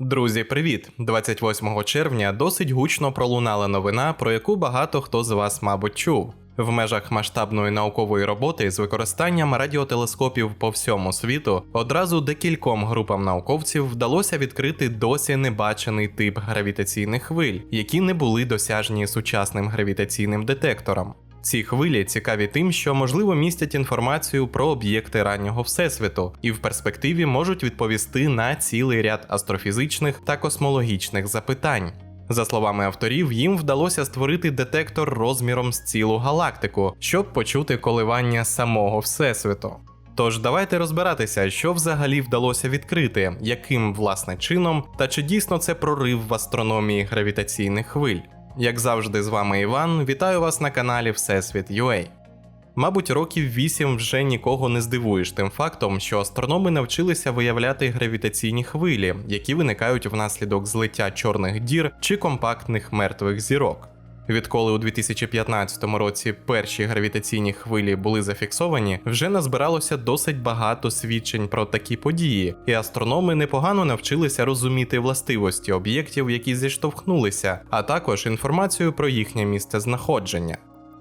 Друзі, привіт! 28 червня досить гучно пролунала новина, про яку багато хто з вас, мабуть, чув. В межах масштабної наукової роботи з використанням радіотелескопів по всьому світу одразу декільком групам науковців вдалося відкрити досі небачений тип гравітаційних хвиль, які не були досяжні сучасним гравітаційним детектором. Ці хвилі цікаві тим, що можливо містять інформацію про об'єкти раннього всесвіту і в перспективі можуть відповісти на цілий ряд астрофізичних та космологічних запитань. За словами авторів, їм вдалося створити детектор розміром з цілу галактику, щоб почути коливання самого всесвіту. Тож давайте розбиратися, що взагалі вдалося відкрити, яким власне чином, та чи дійсно це прорив в астрономії гравітаційних хвиль. Як завжди, з вами Іван. Вітаю вас на каналі Всесвіт UA. Мабуть, років 8 вже нікого не здивуєш тим фактом, що астрономи навчилися виявляти гравітаційні хвилі, які виникають внаслідок злиття чорних дір чи компактних мертвих зірок. Відколи у 2015 році перші гравітаційні хвилі були зафіксовані, вже назбиралося досить багато свідчень про такі події, і астрономи непогано навчилися розуміти властивості об'єктів, які зіштовхнулися, а також інформацію про їхнє місце знаходження.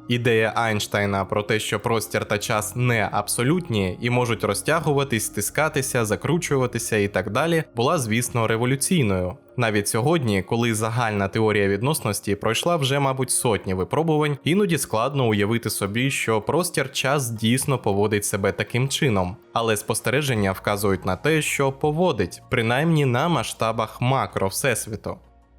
Ідея Айнштейна про те, що простір та час не абсолютні і можуть розтягуватись, стискатися, закручуватися і так далі, була, звісно, революційною. Навіть сьогодні, коли загальна теорія відносності пройшла вже, мабуть, сотні випробувань, іноді складно уявити собі, що простір час дійсно поводить себе таким чином, але спостереження вказують на те, що поводить, принаймні на масштабах макро всесвіту.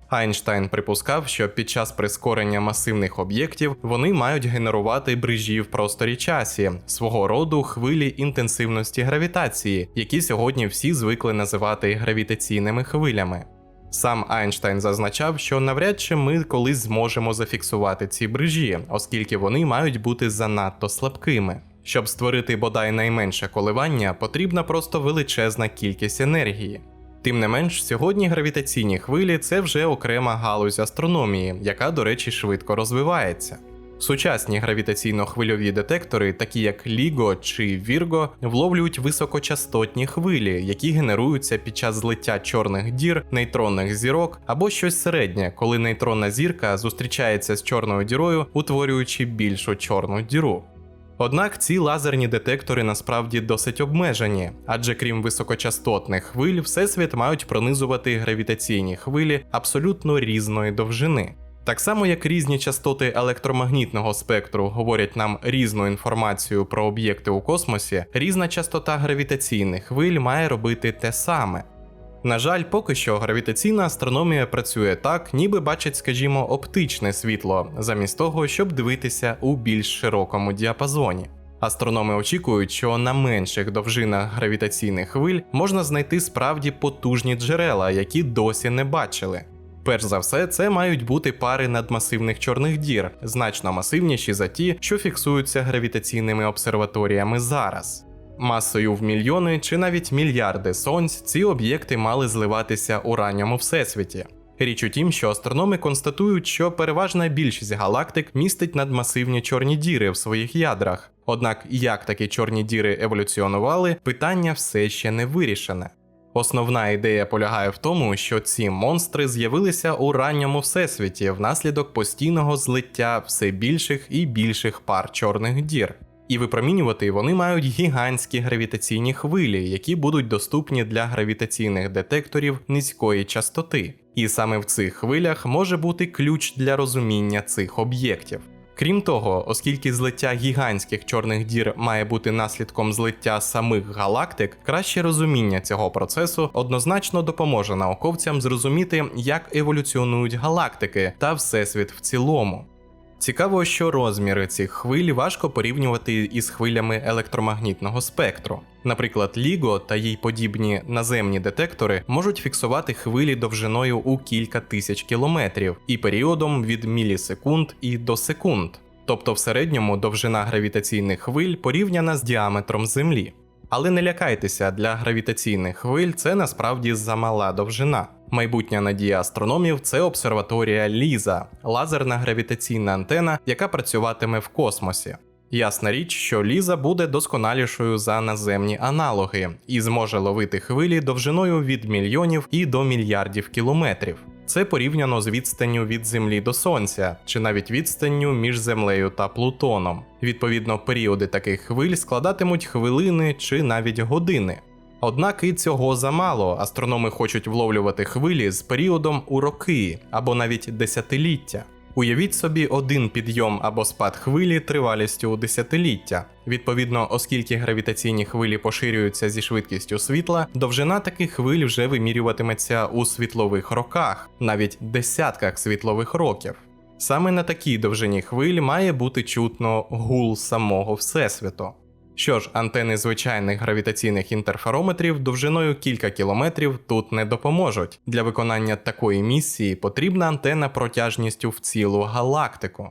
Айнштайн припускав, що під час прискорення масивних об'єктів вони мають генерувати брижі в просторі часі, свого роду хвилі інтенсивності гравітації, які сьогодні всі звикли називати гравітаційними хвилями. Сам Айнштайн зазначав, що навряд чи ми колись зможемо зафіксувати ці брижі, оскільки вони мають бути занадто слабкими. Щоб створити бодай найменше коливання, потрібна просто величезна кількість енергії. Тим не менш, сьогодні гравітаційні хвилі це вже окрема галузь астрономії, яка, до речі, швидко розвивається. Сучасні гравітаційно-хвильові детектори, такі як LIGO чи Virgo, вловлюють високочастотні хвилі, які генеруються під час злиття чорних дір, нейтронних зірок або щось середнє, коли нейтронна зірка зустрічається з чорною дірою, утворюючи більшу чорну діру. Однак ці лазерні детектори насправді досить обмежені, адже крім високочастотних хвиль, всесвіт мають пронизувати гравітаційні хвилі абсолютно різної довжини. Так само як різні частоти електромагнітного спектру говорять нам різну інформацію про об'єкти у космосі, різна частота гравітаційних хвиль має робити те саме. На жаль, поки що гравітаційна астрономія працює так, ніби бачить, скажімо, оптичне світло, замість того, щоб дивитися у більш широкому діапазоні. Астрономи очікують, що на менших довжинах гравітаційних хвиль можна знайти справді потужні джерела, які досі не бачили. Перш за все, це мають бути пари надмасивних чорних дір, значно масивніші за ті, що фіксуються гравітаційними обсерваторіями зараз. Масою в мільйони чи навіть мільярди сонць ці об'єкти мали зливатися у ранньому всесвіті. Річ у тім, що астрономи констатують, що переважна більшість галактик містить надмасивні чорні діри в своїх ядрах. Однак, як такі чорні діри еволюціонували, питання все ще не вирішене. Основна ідея полягає в тому, що ці монстри з'явилися у ранньому всесвіті внаслідок постійного злиття все більших і більших пар чорних дір. І випромінювати вони мають гігантські гравітаційні хвилі, які будуть доступні для гравітаційних детекторів низької частоти. І саме в цих хвилях може бути ключ для розуміння цих об'єктів. Крім того, оскільки злиття гігантських чорних дір має бути наслідком злиття самих галактик, краще розуміння цього процесу однозначно допоможе науковцям зрозуміти, як еволюціонують галактики та всесвіт в цілому. Цікаво, що розміри цих хвиль важко порівнювати із хвилями електромагнітного спектру. Наприклад, LIGO та їй подібні наземні детектори можуть фіксувати хвилі довжиною у кілька тисяч кілометрів і періодом від мілісекунд і до секунд. Тобто в середньому довжина гравітаційних хвиль порівняна з діаметром Землі. Але не лякайтеся, для гравітаційних хвиль це насправді замала довжина. Майбутня надія астрономів це обсерваторія Ліза, лазерна гравітаційна антена, яка працюватиме в космосі. Ясна річ, що ліза буде досконалішою за наземні аналоги і зможе ловити хвилі довжиною від мільйонів і до мільярдів кілометрів. Це порівняно з відстанню від Землі до Сонця, чи навіть відстанню між Землею та Плутоном. Відповідно, періоди таких хвиль складатимуть хвилини чи навіть години. Однак і цього замало. Астрономи хочуть вловлювати хвилі з періодом у роки або навіть десятиліття. Уявіть собі один підйом або спад хвилі тривалістю у десятиліття. Відповідно, оскільки гравітаційні хвилі поширюються зі швидкістю світла, довжина таких хвиль вже вимірюватиметься у світлових роках, навіть десятках світлових років. Саме на такій довжині хвиль має бути чутно гул самого Всесвіту. Що ж, антени звичайних гравітаційних інтерферометрів довжиною кілька кілометрів тут не допоможуть. Для виконання такої місії потрібна антена протяжністю в цілу галактику.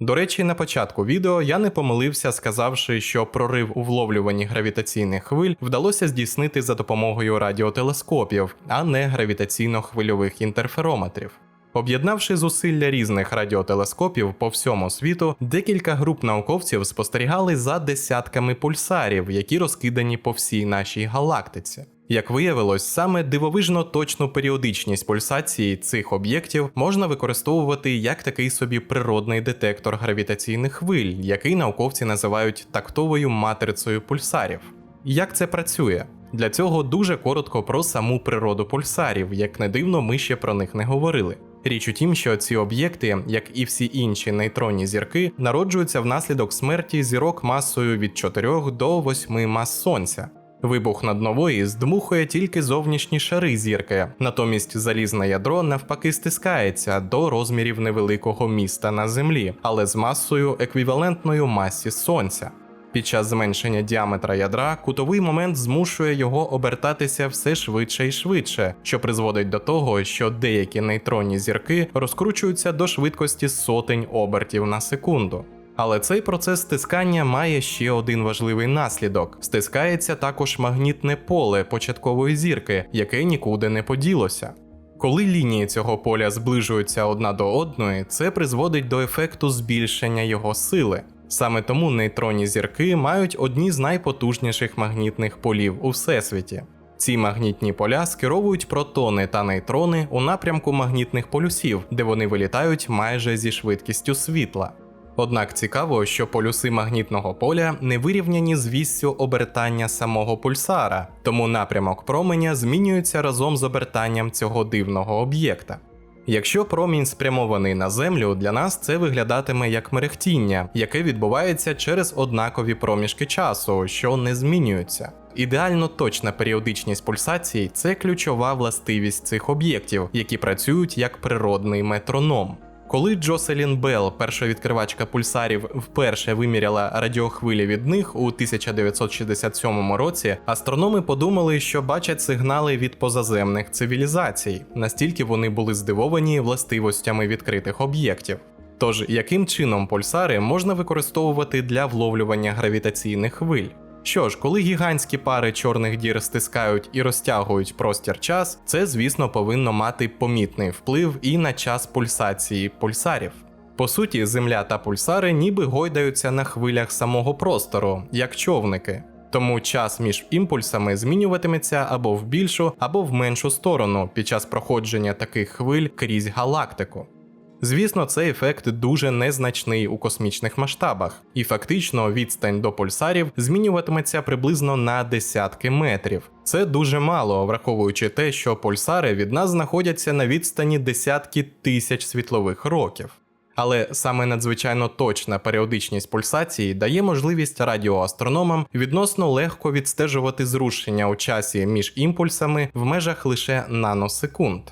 До речі, на початку відео я не помилився, сказавши, що прорив у вловлюванні гравітаційних хвиль вдалося здійснити за допомогою радіотелескопів, а не гравітаційно-хвильових інтерферометрів. Об'єднавши зусилля різних радіотелескопів по всьому світу, декілька груп науковців спостерігали за десятками пульсарів, які розкидані по всій нашій галактиці. Як виявилось, саме дивовижно точну періодичність пульсації цих об'єктів можна використовувати як такий собі природний детектор гравітаційних хвиль, який науковці називають тактовою матрицею пульсарів. Як це працює? Для цього дуже коротко про саму природу пульсарів, як не дивно, ми ще про них не говорили. Річ у тім, що ці об'єкти, як і всі інші нейтронні зірки, народжуються внаслідок смерті зірок масою від 4 до 8 мас сонця. Вибух над нової здмухує тільки зовнішні шари зірки, натомість залізне ядро навпаки стискається до розмірів невеликого міста на землі, але з масою еквівалентною масі сонця. Під час зменшення діаметра ядра кутовий момент змушує його обертатися все швидше і швидше, що призводить до того, що деякі нейтронні зірки розкручуються до швидкості сотень обертів на секунду. Але цей процес стискання має ще один важливий наслідок: стискається також магнітне поле початкової зірки, яке нікуди не поділося. Коли лінії цього поля зближуються одна до одної, це призводить до ефекту збільшення його сили. Саме тому нейтронні зірки мають одні з найпотужніших магнітних полів у всесвіті. Ці магнітні поля скеровують протони та нейтрони у напрямку магнітних полюсів, де вони вилітають майже зі швидкістю світла. Однак цікаво, що полюси магнітного поля не вирівняні з віссю обертання самого пульсара, тому напрямок променя змінюється разом з обертанням цього дивного об'єкта. Якщо промінь спрямований на землю, для нас це виглядатиме як мерехтіння, яке відбувається через однакові проміжки часу, що не змінюються. Ідеально точна періодичність пульсацій це ключова властивість цих об'єктів, які працюють як природний метроном. Коли Джоселін Белл, перша відкривачка пульсарів, вперше виміряла радіохвилі від них у 1967 році, астрономи подумали, що бачать сигнали від позаземних цивілізацій, настільки вони були здивовані властивостями відкритих об'єктів. Тож, яким чином пульсари можна використовувати для вловлювання гравітаційних хвиль? Що ж, коли гігантські пари чорних дір стискають і розтягують простір час, це, звісно, повинно мати помітний вплив і на час пульсації пульсарів. По суті, Земля та пульсари ніби гойдаються на хвилях самого простору, як човники. Тому час між імпульсами змінюватиметься або в більшу, або в меншу сторону під час проходження таких хвиль крізь галактику. Звісно, цей ефект дуже незначний у космічних масштабах, і фактично відстань до пульсарів змінюватиметься приблизно на десятки метрів. Це дуже мало, враховуючи те, що пульсари від нас знаходяться на відстані десятки тисяч світлових років. Але саме надзвичайно точна періодичність пульсації дає можливість радіоастрономам відносно легко відстежувати зрушення у часі між імпульсами в межах лише наносекунд.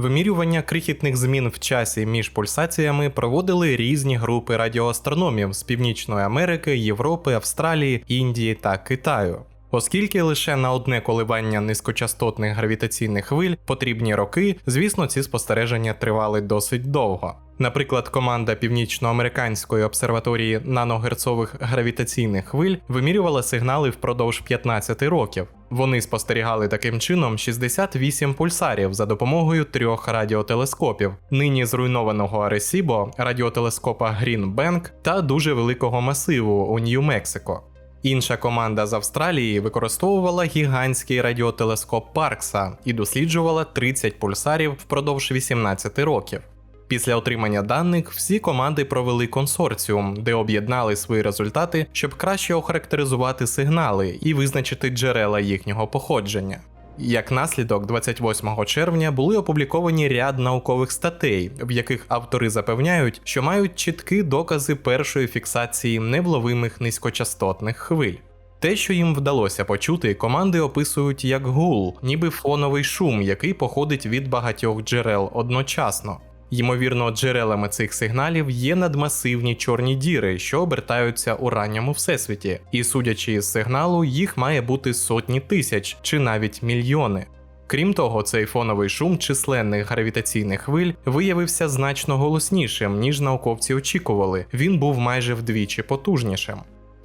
Вимірювання крихітних змін в часі між пульсаціями проводили різні групи радіоастрономів з Північної Америки, Європи, Австралії, Індії та Китаю. Оскільки лише на одне коливання низькочастотних гравітаційних хвиль потрібні роки, звісно, ці спостереження тривали досить довго. Наприклад, команда північноамериканської обсерваторії наногерцових гравітаційних хвиль вимірювала сигнали впродовж 15 років. Вони спостерігали таким чином 68 пульсарів за допомогою трьох радіотелескопів, нині зруйнованого Аресібо, радіотелескопа Green Bank та дуже великого масиву у Нью-Мексико. Інша команда з Австралії використовувала гігантський радіотелескоп Паркса і досліджувала 30 пульсарів впродовж 18 років. Після отримання даних всі команди провели консорціум, де об'єднали свої результати, щоб краще охарактеризувати сигнали і визначити джерела їхнього походження. Як наслідок, 28 червня були опубліковані ряд наукових статей, в яких автори запевняють, що мають чіткі докази першої фіксації невловимих низькочастотних хвиль. Те, що їм вдалося почути, команди описують як гул, ніби фоновий шум, який походить від багатьох джерел одночасно. Ймовірно, джерелами цих сигналів є надмасивні чорні діри, що обертаються у ранньому всесвіті, і судячи з сигналу, їх має бути сотні тисяч чи навіть мільйони. Крім того, цей фоновий шум численних гравітаційних хвиль виявився значно голоснішим, ніж науковці очікували. Він був майже вдвічі потужнішим.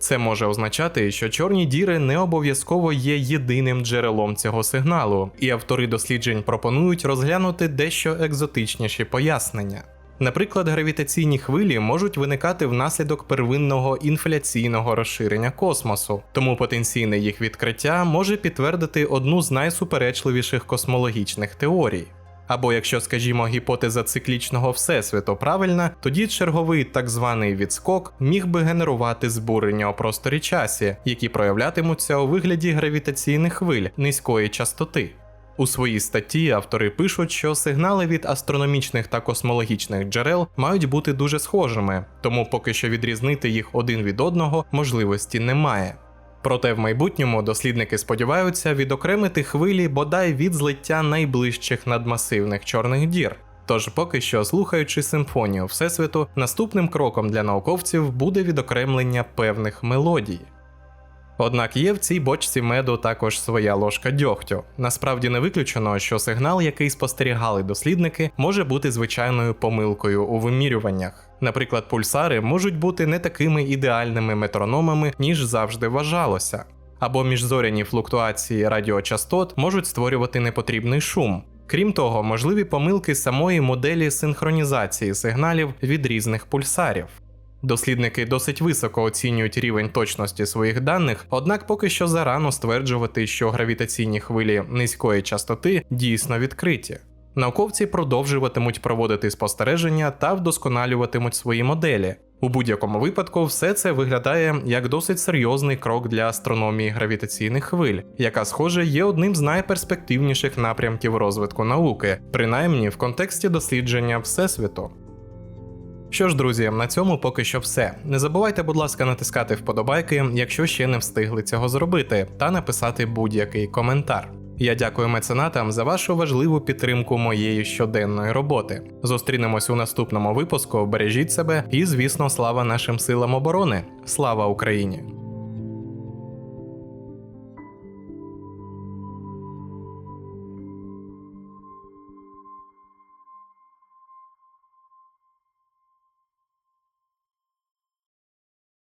Це може означати, що чорні діри не обов'язково є єдиним джерелом цього сигналу, і автори досліджень пропонують розглянути дещо екзотичніші пояснення. Наприклад, гравітаційні хвилі можуть виникати внаслідок первинного інфляційного розширення космосу, тому потенційне їх відкриття може підтвердити одну з найсуперечливіших космологічних теорій. Або якщо, скажімо, гіпотеза циклічного всесвіту правильна, тоді черговий так званий відскок міг би генерувати збурення у просторі часі, які проявлятимуться у вигляді гравітаційних хвиль низької частоти. У своїй статті автори пишуть, що сигнали від астрономічних та космологічних джерел мають бути дуже схожими, тому поки що відрізнити їх один від одного можливості немає. Проте в майбутньому дослідники сподіваються відокремити хвилі бодай від злиття найближчих надмасивних чорних дір. Тож поки що, слухаючи симфонію Всесвіту, наступним кроком для науковців буде відокремлення певних мелодій. Однак є в цій бочці меду також своя ложка дьогтю. Насправді не виключено, що сигнал, який спостерігали дослідники, може бути звичайною помилкою у вимірюваннях. Наприклад, пульсари можуть бути не такими ідеальними метрономами, ніж завжди вважалося. Або міжзоряні флуктуації радіочастот можуть створювати непотрібний шум. Крім того, можливі помилки самої моделі синхронізації сигналів від різних пульсарів. Дослідники досить високо оцінюють рівень точності своїх даних, однак поки що зарано стверджувати, що гравітаційні хвилі низької частоти дійсно відкриті. Науковці продовжуватимуть проводити спостереження та вдосконалюватимуть свої моделі. У будь-якому випадку, все це виглядає як досить серйозний крок для астрономії гравітаційних хвиль, яка, схоже, є одним з найперспективніших напрямків розвитку науки, принаймні в контексті дослідження Всесвіту. Що ж, друзі, на цьому поки що все. Не забувайте, будь ласка, натискати вподобайки, якщо ще не встигли цього зробити, та написати будь-який коментар. Я дякую меценатам за вашу важливу підтримку моєї щоденної роботи. Зустрінемось у наступному випуску. Бережіть себе і, звісно, слава нашим силам оборони. Слава Україні!